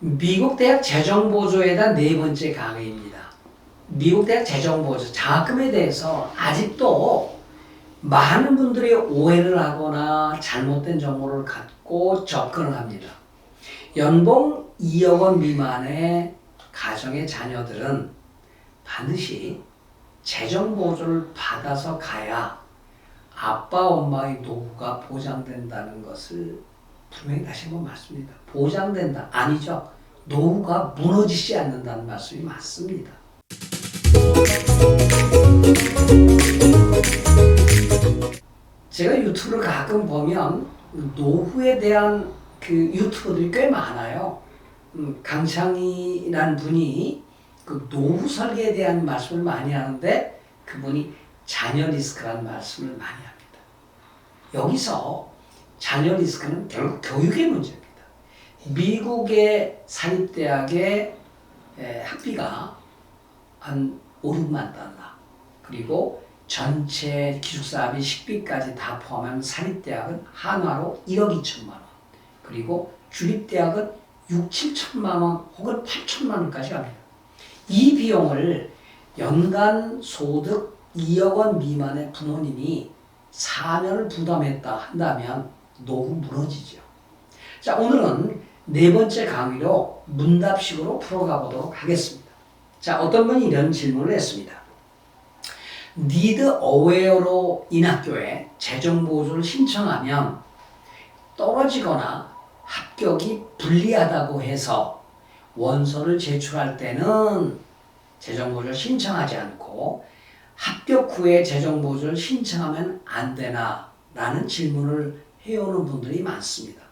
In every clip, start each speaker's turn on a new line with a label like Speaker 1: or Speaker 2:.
Speaker 1: 미국 대학 재정 보조에 대한 네 번째 강의입니다. 미국 대학 재정 보조 장학금에 대해서 아직도 많은 분들이 오해를 하거나 잘못된 정보를 갖고 접근을 합니다. 연봉 2억 원 미만의 가정의 자녀들은 반드시 재정 보조를 받아서 가야 아빠 엄마의 노후가 보장된다는 것을 분명히 다시 한번 말씀드립니다. 보장된다 아니죠. 노후가 무너지지 않는다는 말씀이 맞습니다. 제가 유튜브를 가끔 보면 노후에 대한 그 유튜버들이 꽤 많아요. 음, 강창이라는 분이 그 노후 설계에 대한 말씀을 많이 하는데 그분이 자녀 리스크라는 말씀을 많이 합니다. 여기서 자녀 리스크는 결국 교육의 문제입니다. 미국의 사립대학의 에, 학비가 한 5, 6만 달러 그리고 전체 기숙사비 식비까지 다 포함한 사립대학은 한화로 1억 2천만 원 그리고 주립대학은 6, 7천만 원 혹은 8천만 원까지 갑니다. 이 비용을 연간 소득 2억 원 미만의 부모님이 4년을 부담했다 한다면 노후 무너지죠. 자, 오늘은 네 번째 강의로 문답식으로 풀어가 보도록 하겠습니다. 자, 어떤 분이 이런 질문을 했습니다. need aware로 인학교에 재정 보조를 신청하면 떨어지거나 합격이 불리하다고 해서 원서를 제출할 때는 재정 보조를 신청하지 않고 합격 후에 재정 보조를 신청하면 안 되나? 라는 질문을 해오는 분들이 많습니다.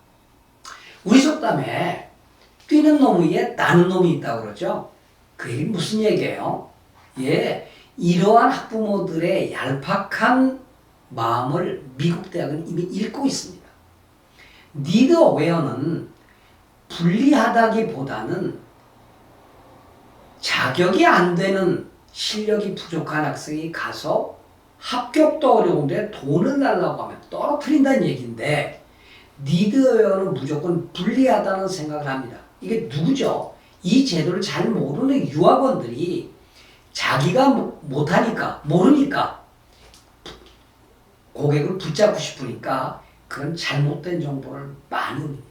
Speaker 1: 우리 속담에 뛰는 놈 위에 나는 놈이 있다고 그러죠? 그 얘기 무슨 얘기예요? 예, 이러한 학부모들의 얄팍한 마음을 미국 대학은 이미 읽고 있습니다. 니드 어웨어는 불리하다기보다는 자격이 안 되는 실력이 부족한 학생이 가서 합격도 어려운데 돈을 달라고 하면 떨어뜨린다는 얘기인데 니드웨어는 무조건 불리하다는 생각을 합니다. 이게 누구죠? 이 제도를 잘 모르는 유학원들이 자기가 못하니까 모르니까 고객을 붙잡고 싶으니까 그런 잘못된 정보를 많이 옵니다.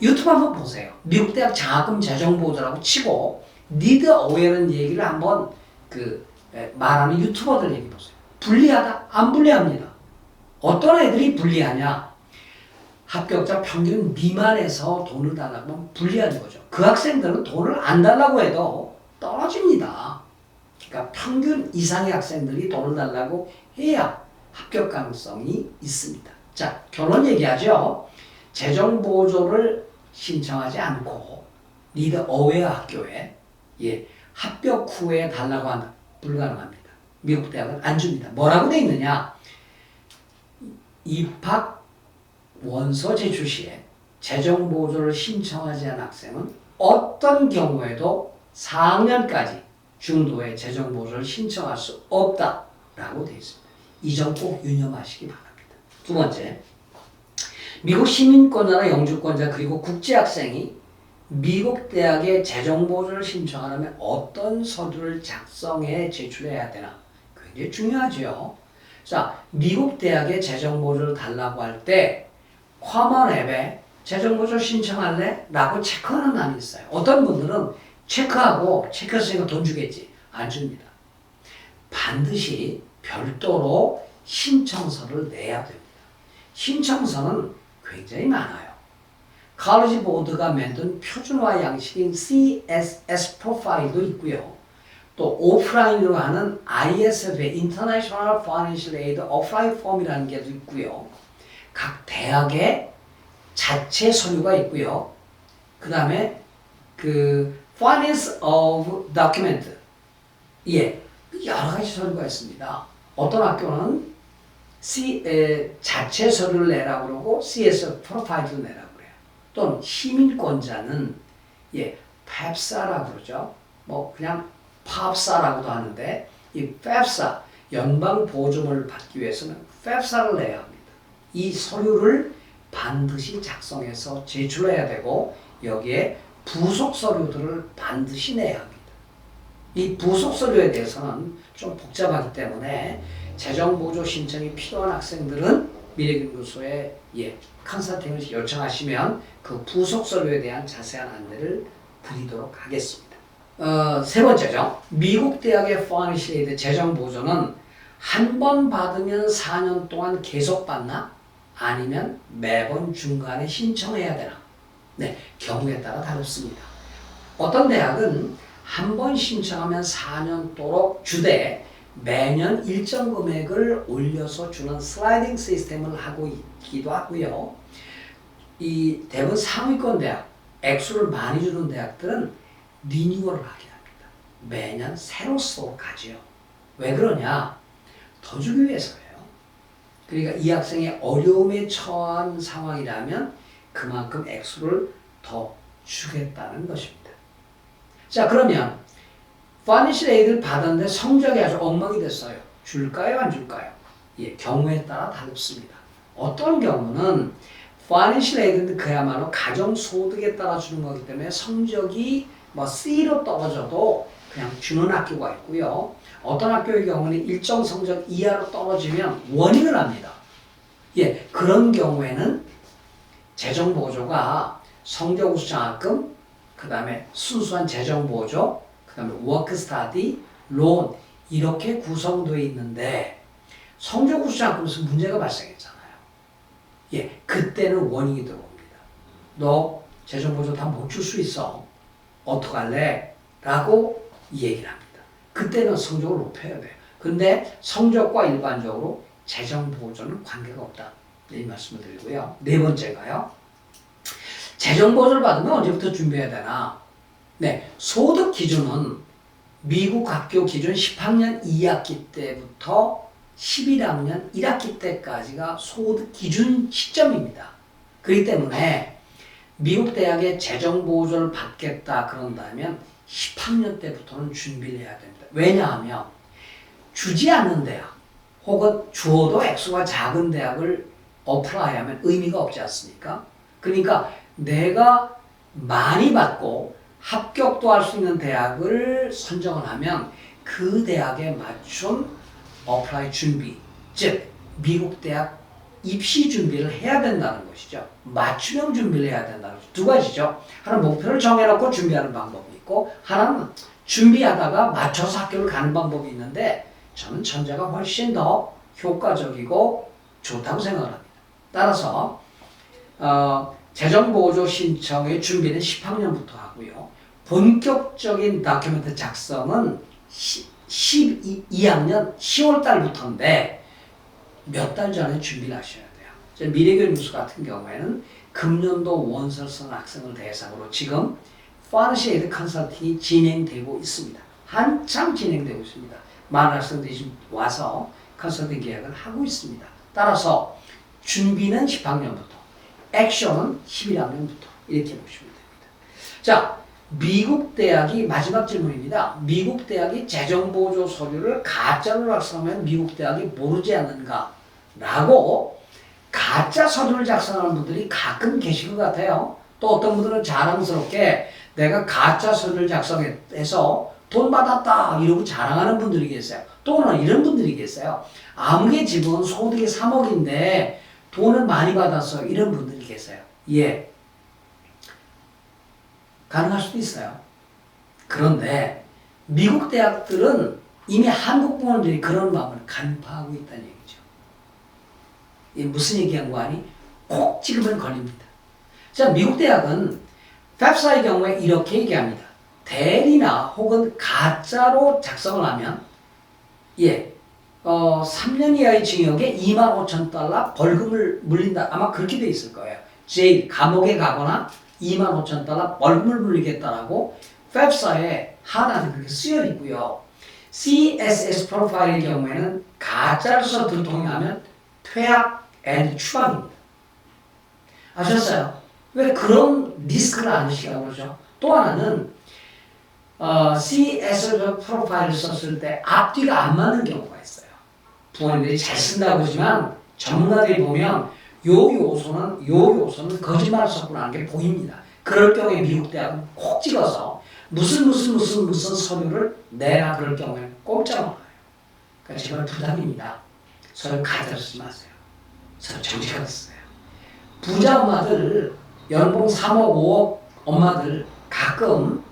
Speaker 1: 유튜브 한번 보세요. 미국 대학 장학금 재정 보조라고 치고 니드 어웨어는 얘기를 한번 그 에, 말하는 유튜버들 얘기 보세요. 불리하다? 안 불리합니다. 어떤 애들이 불리하냐? 합격자 평균 미만에서 돈을 달라고 하면 불리한 거죠. 그 학생들은 돈을 안 달라고 해도 떨어집니다. 그러니까 평균 이상의 학생들이 돈을 달라고 해야 합격 가능성이 있습니다. 자, 결론 얘기하죠. 재정 보조를 신청하지 않고 리더 어웨어 학교에 예, 합격 후에 달라고 하면 불가능합니다. 미국 대학은 안 줍니다. 뭐라고 돼 있느냐? 입학 원서 제출 시에 재정 보조를 신청하지 않은 학생은 어떤 경우에도 4학년까지 중도의 재정 보조를 신청할 수 없다라고 되어 있습니다. 이 점 꼭 유념하시기 바랍니다. 두 번째, 미국 시민권자나 영주권자 그리고 국제학생이 미국 대학에 재정 보조를 신청하려면 어떤 서류를 작성해 제출해야 되나? 굉장히 중요하죠. 자, 미국 대학에 재정 보조를 달라고 할 때 커먼 앱에 재정 보조 신청할래? 라고 체크하는 난이 있어요. 어떤 분들은 체크하고 체크했으니까 돈 주겠지. 안 줍니다. 반드시 별도로 신청서를 내야 됩니다. 신청서는 굉장히 많아요. 칼리지 보드가 만든 표준화 양식인 CSS 프로파일도 있고요. 또 오프라인으로 하는 ISF의 International Financial Aid 오프라인 폼이라는 게 있고요. 각 대학의 자체 서류가 있고요. 그 다음에 그 Finance of Document 예 여러 가지 서류가 있습니다. 어떤 학교는 C, 에, 자체 서류를 내라고 그러고 CS 프로파일도 내라고 그래요. 또는 시민권자는 예, 펩사라고 그러죠. 뭐 그냥 팝사라고도 하는데 이 펩사 연방 보조금을 받기 위해서는 펩사를 내야 합니다. 이 서류를 반드시 작성해서 제출해야 되고 여기에 부속 서류들을 반드시 내야 합니다. 이 부속 서류에 대해서는 좀 복잡하기 때문에 재정 보조 신청이 필요한 학생들은 미래연구소에 예, 컨설팅을 요청하시면 그 부속 서류에 대한 자세한 안내를 드리도록 하겠습니다. 어, 세 번째죠. 미국 대학의 Financial Aid 재정 보조는 한 번 받으면 4년 동안 계속 받나? 아니면 매번 중간에 신청해야 되나? 네, 경우에 따라 다릅니다. 어떤 대학은 한 번 신청하면 4년도록 주되 매년 일정 금액을 올려서 주는 슬라이딩 시스템을 하고 있기도 하고요. 이 대부분 상위권 대학, 액수를 많이 주는 대학들은 리뉴얼을 하게 합니다. 매년 새로 하지요. 왜 그러냐? 더 주기 위해서예요. 그러니까 이 학생이 어려움에 처한 상황이라면 그만큼 액수를 더 주겠다는 것입니다. 자, 그러면 파니시 에이드를 받았는데 성적이 아주 엉망이 됐어요. 줄까요, 안 줄까요? 예, 경우에 따라 다릅니다. 어떤 경우는 파니시 에이드는 그야말로 가정 소득에 따라 주는 거기 때문에 성적이 뭐 C로 떨어져도 그냥 주는 학교가 있고요. 어떤 학교의 경우는 일정 성적 이하로 떨어지면 원인을 합니다. 예, 그런 경우에는 재정 보조가 성적 우수 장학금, 그 다음에 순수한 재정 보조, 그 다음에 워크 스타디, 론 이렇게 구성되어 있는데 성적 우수 장학금에서 문제가 발생했잖아요. 예, 그때는 원인이 들어옵니다. 너 재정 보조 다 못 줄 수 있어. 어떡할래? 라고 얘기를 합니다. 그때는 성적을 높여야 돼요. 근데 성적과 일반적으로 재정 보조는 관계가 없다. 이 말씀을 드리고요. 네 번째가요. 재정 보조를 받으면 언제부터 준비해야 되나? 네, 소득 기준은 미국 학교 기준 10학년 2학기 때부터 11학년 1학기 때까지가 소득 기준 시점입니다. 그렇기 때문에 미국 대학의 재정 보조를 받겠다 그런다면 10학년 때부터는 준비를 해야 됩니다. 왜냐하면 주지 않는 대학 혹은 주어도 액수가 작은 대학을 어플라이하면 의미가 없지 않습니까? 그러니까 내가 많이 받고 합격도 할 수 있는 대학을 선정을 하면 그 대학에 맞춘 어플라이 준비, 즉 미국 대학 입시 준비를 해야 된다는 것이죠. 맞춤형 준비를 해야 된다는 것이죠. 두 가지죠. 하나는 목표를 정해놓고 준비하는 방법이 있고 하나는 준비하다가 맞춰서 학교를 가는 방법이 있는데 저는 전자가 훨씬 더 효과적이고 좋다고 생각을 합니다. 따라서 어, 재정보조 신청의 준비는 10학년부터 하고요. 본격적인 다큐멘트 작성은 12학년 10월 달부터인데 몇 달 전에 준비를 하셔야 돼요. 미래교육 뉴스 같은 경우에는 금년도 쓴 학생을 대상으로 지금 파르시에드 컨설팅이 진행되고 있습니다. 한참 진행되고 있습니다. 많은 학생들이 지금 와서 컨설팅 계약을 하고 있습니다. 따라서 준비는 10학년부터, 액션은 11학년부터 이렇게 보시면 됩니다. 자, 미국 대학이 마지막 질문입니다. 미국 대학이 재정 보조 서류를 가짜로 작성하면 미국 대학이 모르지 않는가? 라고 가짜 서류를 작성하는 분들이 가끔 계신 것 같아요. 또 어떤 분들은 자랑스럽게 내가 가짜 서류를 작성해서 돈 받았다 이러고 자랑하는 분들이 계세요. 또는 이런 분들이 계세요. 아무개 집은 소득이 3억인데 돈을 많이 받아서 이런 분들이 계세요. 예. 가능할 수도 있어요. 그런데 미국 대학들은 이미 한국 부모님들이 그런 마음을 간파하고. 이 무슨 얘기한 거 아니? 꼭 찍으면 걸립니다. 자, 미국 대학은 펩사의 경우에 이렇게 얘기합니다. 대리나 혹은 가짜로 작성을 하면 예, 어, 3년 이하의 징역에 2만 5천 달러 벌금을 물린다. 아마 그렇게 돼 있을 거예요. 제일 감옥에 가거나 2만 5천 달러 벌금을 물리겠다라고 웹사에 하나는 그렇게 쓰여 있고요. CSS 프로파일의 경우에는 가짜로 서두를 동의하면 퇴학 앤 추방입니다. 아셨어요? 왜 그런 리스크를 안 드시라고 그러죠? 또 하나는 어, CS 프로파일을 썼을 때 앞뒤가 안 맞는 경우가 있어요. 부모님들이 잘 쓴다고 하지만 전문가들이 보면 요 요소는 요 요소는 거짓말을 섞고 나는 게 보입니다. 그럴 경우에 미국 대학은 콕 찍어서 무슨 무슨 무슨 무슨 서류를 내라 그럴 경우에는 공짜로 나와요. 그러니까 제발 부담입니다. 서류 가짜로 쓰지 마세요. 쓰세요. 부자 엄마들 연봉 3억 5억 엄마들 가끔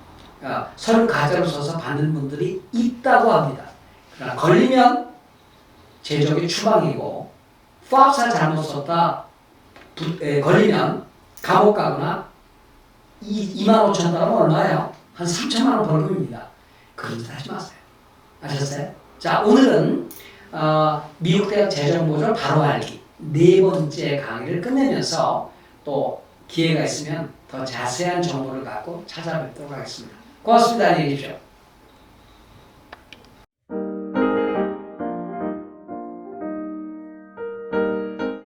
Speaker 1: 아, 서류 가짜로 써서 받는 분들이 있다고 합니다. 그러나 걸리면 제적이 추방이고 파업사 잘못 썼다 부- 에, 걸리면 감옥 가거나 2, 2만 5천 달러면 얼마예요? 한 3천만 원 벌금입니다. 그런 짓 하지 마세요. 아셨어요? 자 오늘은 어, 미국 대학 재정 보조 바로 알기 네 번째 강의를 끝내면서 또 기회가 있으면 더 자세한 정보를 갖고 찾아뵙도록 하겠습니다. 고맙습니다. 안녕히 계십시오.